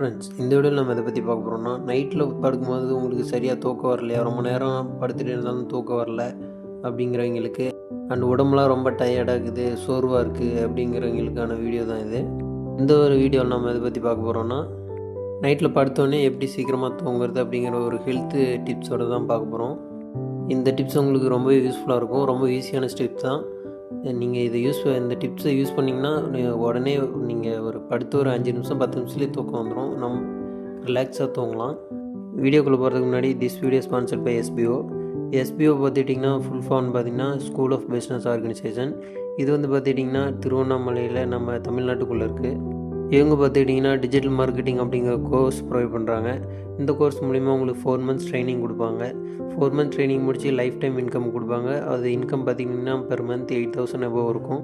Friends இந்த வீடியோவில் நம்ம இதை பற்றி பார்க்க போகிறோம்னா நைட்டில் படுக்கும்போது உங்களுக்கு சரியாக தூக்கம் வரலையா? ரொம்ப நேரம் படுத்துட்டு இருந்தாலும் தூக்கம் வரல அப்படிங்கிறவங்களுக்கு அண்ட் உடம்புலாம் ரொம்ப டயர்டாக இருக்குது சோர்வாக இருக்குது அப்படிங்கிறவங்களுக்கான வீடியோ தான் இது. இந்த ஒரு வீடியோவில் நம்ம இதை பற்றி பார்க்க போகிறோம்னா நைட்டில் படுத்தோடனே எப்படி சீக்கிரமாக தூங்குறது அப்படிங்கிற ஒரு ஹெல்த்து டிப்ஸோடு தான் பார்க்க போகிறோம் இந்த டிப்ஸ் உங்களுக்கு ரொம்ப யூஸ்ஃபுல்லாக இருக்கும் ரொம்ப ஈஸியான ஸ்டெப் தான். நீங்கள் இதை யூஸ் இந்த டிப்ஸை யூஸ் பண்ணிங்கன்னா உடனே நீங்கள் ஒரு படுத்து ஒரு அஞ்சு நிமிஷம் பத்து நிமிஷத்துலேயே தூக்கம் வந்துடும் நம் ரிலாக்ஸாக தூங்கலாம். வீடியோக்குள்ளே போகிறதுக்கு முன்னாடி this video sponsored by SBO SBO பார்த்துட்டிங்கன்னா ஃபுல் ஃபார்ம் பார்த்தீங்கன்னா ஸ்கூல் ஆஃப் பிஸ்னஸ் ஆர்கனைசேஷன் இது வந்து பார்த்துட்டிங்கன்னா திருவண்ணாமலையில் நம்ம தமிழ்நாட்டுக்குள்ளே இருக்குது இவங்க பார்த்துக்கிட்டிங்கன்னா டிஜிட்டல் மார்க்கெட்டிங் அப்படிங்கிற கோர்ஸ் ப்ரொவைட் பண்ணுறாங்க இந்த கோர்ஸ் மூலிமா உங்களுக்கு ஃபோர் மந்த்ஸ் ட்ரைனிங் கொடுப்பாங்க. ஃபோர் மந்த்ஸ் ட்ரைனிங் முடித்து லைஃப் டைம் இன்கம் கொடுப்பாங்க. அது இன்கம் பார்த்தீங்கன்னா per month eight thousand above இருக்கும்.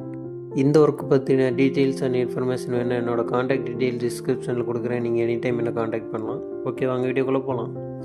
இந்த ஒர்க் பற்றின டீட்டெயில்ஸ் அண்ட் இன்ஃபர்மேஷன் வேணும் என்னோட காண்டாக்ட் டீட்டெயில்ஸ் டிஸ்கிரிப்ஷனில் கொடுக்குறேன். நீங்கள் எனி டைம் என்ன காண்டாக்ட் பண்ணலாம். ஓகே வாங்க வீடியோக்குள்ளே போகலாம்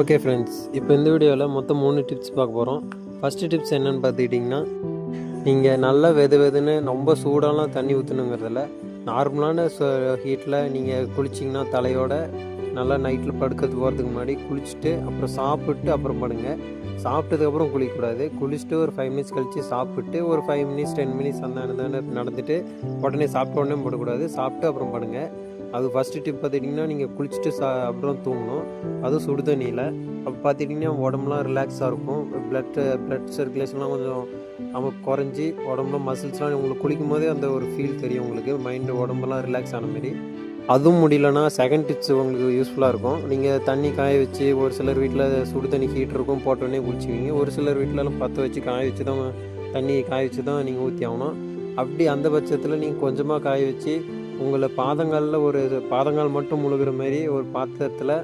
ஓகே ஃப்ரெண்ட்ஸ் இப்போ இந்த வீடியோவில் மொத்தம் மூணு டிப்ஸ் பார்க்க போகிறோம் ஃபஸ்ட்டு டிப்ஸ் என்னென்னு பார்த்துக்கிட்டிங்கன்னா நீங்கள் நல்லா வெது வெதுன்னு ரொம்ப சூடாலாம் தண்ணி ஊற்றணுங்கிறதில்ல நார்மலான ஹீட்டில் நீங்கள் குளிச்சிங்கன்னா தலையோட நல்லா நைட்டில் படுக்கிறது போகிறதுக்கு முன்னாடி குளிச்சுட்டு அப்புறம் சாப்பிட்டு அப்புறம் படுங்க. சாப்பிட்டதுக்கப்புறம் குளிக்கக்கூடாது. குளிச்சுட்டு ஒரு ஃபைவ் மினிட்ஸ் கழித்து சாப்பிட்டு ஒரு ஃபைவ் மினிட்ஸ் டென் மினிட்ஸ் அந்த அந்த நடந்துட்டு உடனே சாப்பிட்ட உடனே படக்கூடாது. சாப்பிட்டு அப்புறம் படுங்க. அது ஃபஸ்ட்டு டிப் பார்த்துட்டிங்கன்னா நீங்கள் குளிச்சுட்டு சா அப்புறம் தூங்கணும். அதுவும் சுடு தண்ணியில். அப்போ பார்த்துட்டிங்கன்னா உடம்புலாம் ரிலாக்ஸாக இருக்கும். பிளட் பிளட் சர்க்குலேஷன்லாம் கொஞ்சம் நமக்கு குறைஞ்சி உடம்புல மசில்ஸ்லாம் உங்களுக்கு குளிக்கும் போதே அந்த ஒரு ஃபீல் தெரியும் உங்களுக்கு. மைண்டு உடம்பெல்லாம் ரிலாக்ஸ் ஆன மாதிரி. அதுவும் முடியலன்னா செகண்ட் டிப்ஸ் உங்களுக்கு யூஸ்ஃபுல்லாக இருக்கும். நீங்கள் தண்ணி காய வச்சு ஒரு சிலர் வீட்டில் சுடு தண்ணி ஹீட்டர் இருக்கும் போட்டோடனே குளிச்சுவீங்க ஒரு சிலர் வீட்டிலலாம் பற்ற வச்சு காய வச்சு தான் தண்ணி காய வச்சு தான் நீங்கள் ஊற்றி ஆகணும் அப்படி அந்த பட்சத்தில் நீங்கள் கொஞ்சமாக காய வச்சு உங்களை பாதங்களில் ஒரு பாதங்கால் மட்டும் முழுகிற மாதிரி ஒரு பாத்திரத்தில்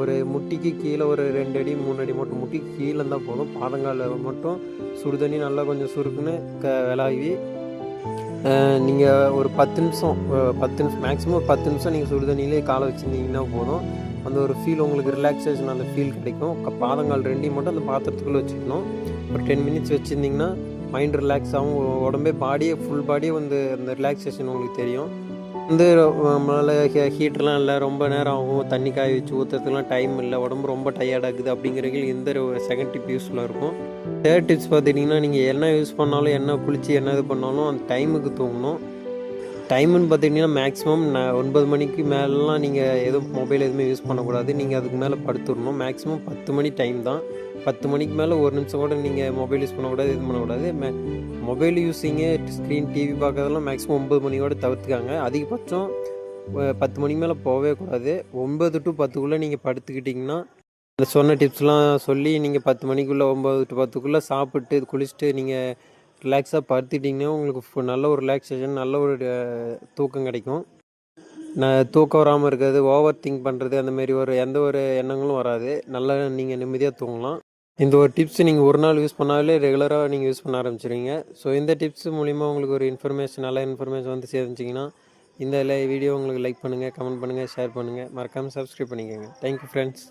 ஒரு முட்டிக்கு கீழே ஒரு ரெண்டு அடி மூணு அடி மட்டும் முட்டிக்கு கீழே இருந்தால் போதும். பாதங்கால் மட்டும் சுடு தண்ணி நல்லா கொஞ்சம் சுருக்குன்னு க விளாகி நீங்கள் ஒரு பத்து நிமிஷம் பத்து நிமிஷம் மேக்ஸிமம் ஒரு பத்து நிமிஷம் நீங்கள் சுடு தண்ணியிலே காலை வச்சுருந்தீங்கன்னா போதும். அந்த ஒரு ஃபீல் உங்களுக்கு ரிலாக்ஸேஷன் அந்த ஃபீல் கிடைக்கும். பாதங்கால் ரெண்டையும் மட்டும் அந்த பாத்திரத்துக்குள்ளே வச்சுக்கணும். ஒரு டென் மினிட்ஸ் வச்சுருந்தீங்கன்னா மைண்ட் ரிலாக்ஸ் ஆகும் உடம்பே பாடியே ஃபுல் பாடியே வந்து அந்த ரிலாக்ஸேஷன் உங்களுக்கு தெரியும். வந்து நம்மளால் ஹீட்டர்லாம் இல்லை ரொம்ப நேரம் ஆகும் தண்ணி காய வச்சு ஊற்றுறதுக்குலாம் டைம் இல்லை உடம்பு ரொம்ப டயர்ட் ஆகுது அப்படிங்கிறவங்களுக்கு இந்த ஒரு செகண்ட் டிப் யூஸ்ஃபுல்லாக இருக்கும். தேர்ட் டிப்ஸ் பார்த்துட்டிங்கன்னா நீங்கள் என்ன யூஸ் பண்ணாலும் என்ன குளித்து என்ன இது பண்ணாலும் அந்த டைமுக்கு தூங்கணும். டைமுன்னு பார்த்துக்கிட்டிங்கன்னா மேக்ஸிமம் நான் ஒன்பது மணிக்கு மேலெலாம் நீங்கள் எதுவும் மொபைல் எதுவுமே யூஸ் பண்ணக்கூடாது. நீங்கள் அதுக்கு மேலே படுத்துடணும். மேக்ஸிமம் பத்து மணி டைம் தான். பத்து மணிக்கு மேலே ஒரு நிமிஷம் கூட நீங்கள் மொபைல் யூஸ் பண்ணக்கூடாது இது பண்ணக்கூடாது. மே மொபைல் யூஸிங்கு ஸ்க்ரீன் டிவி பார்க்கறதெல்லாம் மேக்ஸிமம் ஒம்பது மணியோட தவிர்த்துக்காங்க. அதிகபட்சம் பத்து மணிக்கு மேலே போகவே கூடாது. ஒம்பது டு பத்துக்குள்ளே நீங்கள் படுத்துக்கிட்டிங்கன்னா இந்த சொன்ன டிப்ஸ்லாம் சொல்லி நீங்கள் பத்து மணிக்குள்ளே ஒம்பது டு பத்துக்குள்ளே சாப்பிட்டு குளிச்சுட்டு நீங்கள் ரிலாக்ஸாக படுத்திட்டிங்கன்னா உங்களுக்கு நல்ல ஒரு ரிலாக்ஸேஷன் நல்ல ஒரு தூக்கம் கிடைக்கும். நான் தூக்கம் வராமல் இருக்கிறது ஓவர் திங்க் பண்ணுறது அந்த மாதிரி ஒரு எந்த ஒரு எண்ணங்களும் வராது. நல்லா நீங்கள் நிம்மதியாக தூங்கலாம். இந்த ஒரு டிப்ஸ் நீங்கள் ஒரு நாள் யூஸ் பண்ணாலே ரெகுலராக நீங்கள் யூஸ் பண்ண ஆரம்பிச்சிருவீங்க. ஸோ இந்த டிப்ஸ் மூலிமா உங்களுக்கு ஒரு இன்ஃபர்மேஷன் நல்ல இன்ஃபர்மேஷன் வந்து சேர்ந்துச்சிங்கன்னா இந்த வீடியோ உங்களுக்கு லைக் பண்ணுங்கள் கமெண்ட் பண்ணுங்கள் ஷேர் பண்ணுங்கள் மறக்காமல் சப்ஸ்கிரைப் பண்ணிக்கோங்க. Thank you friends